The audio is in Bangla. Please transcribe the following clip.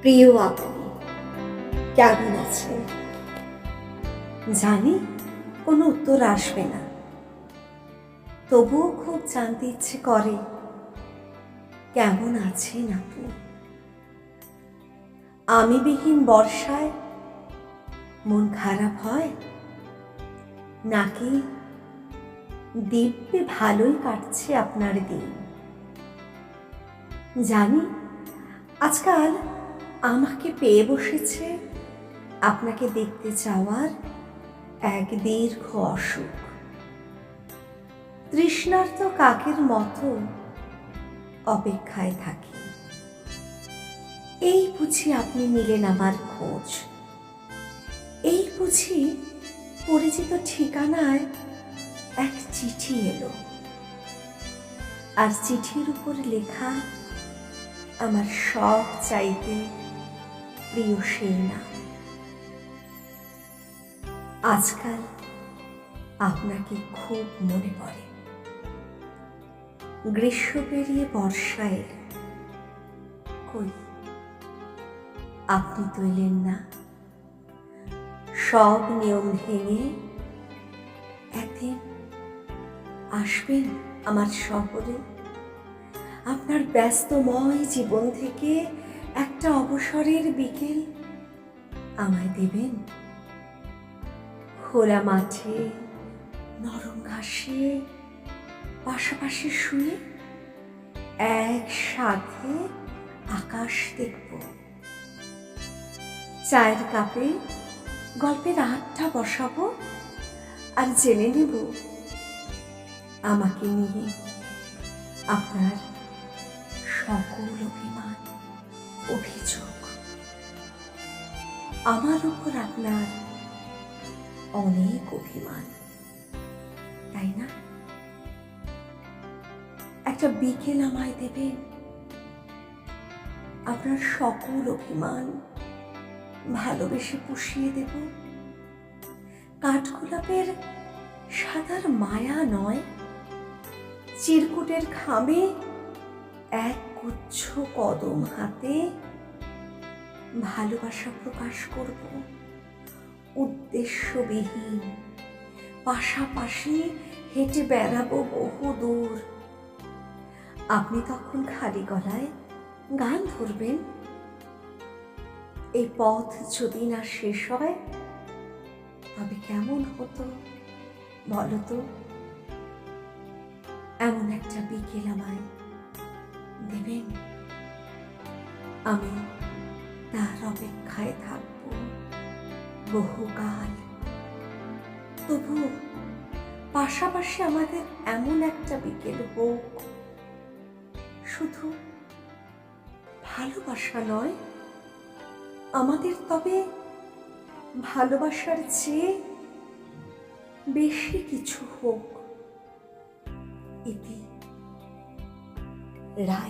প্রিয় আপনি, কেমন আছেন জানি কোনো উত্তর আসবে না। তবুও খুব জানতে ইচ্ছে করে, কেমন আছেন আপনি? আমি বিহীন বর্ষায় মন খারাপ হয়? নাকি দিব্যে ভালোই কাটছে আপনার দিন? জানি আজকাল আমাকে পেয়ে বসেছে। আপনাকে দেখতে চাওয়ার এক দীর্ঘ অসুখ। তৃষ্ণার্ত কাকের মতো অপেক্ষায় থাকি। এই বুঝি আপনি নিলেন আমার খোঁজ। এই বুঝি পরিচিত ঠিকানায় এক চিঠি এলো। আর চিঠির উপর লেখা, আমার সব চাইতে প্রিয় সেই নাম আজকাল আপনাকে খুব মনে পড়ে। গ্রীষ্ম পেরিয়ে বর্ষা এল। কই? আপনি তো এলেন না। সব নিয়ম ভেঙে একদিন আসবেন আমার শহরে আপনার ব্যস্তময় জীবন থেকে একটা অবসরের বিকেল আমায় দেবেন? খোলা মাঠে, নরম ঘাসে, পাশাপাশি শুয়ে একসাথে আকাশ দেখব। চায়ের কাপে গল্পের আটটা বসাবো আর জেনে নেব আমাকে নিয়ে আপনার সকল অভিমান। অভিযোগ। আমার উপর আপনার অনেক অভিমান, তাই না? একটা বিকেল আমায় দেবেন আপনার সকল অভিমান ভালোবেসে পুষিয়ে দেব। কাঠগোলাপের সাদার মায়া নয়, চিরকুটের খামে এক গুচ্ছ কদম হাতে ভালোবাসা প্রকাশ করব। উদ্দেশ্যবিহীন। পাশাপাশি হেঁটে বেড়াবো বহু দূর। আপনি তখন খালি গলায় গান ধরবেন। এই পথ যদি না শেষ হয়, তবে কেমন হতো বলো তো? এমন একটা বিকেল আমায় দেবেন আমি তার অপেক্ষায় থাকব বহুকাল। তবু পাশাপাশি আমাদের এমন একটা বিকেল হোক, শুধু ভালোবাসা নয়, আমাদের তবে ভালোবাসার চেয়ে বেশি কিছু হোক। ইতি ได้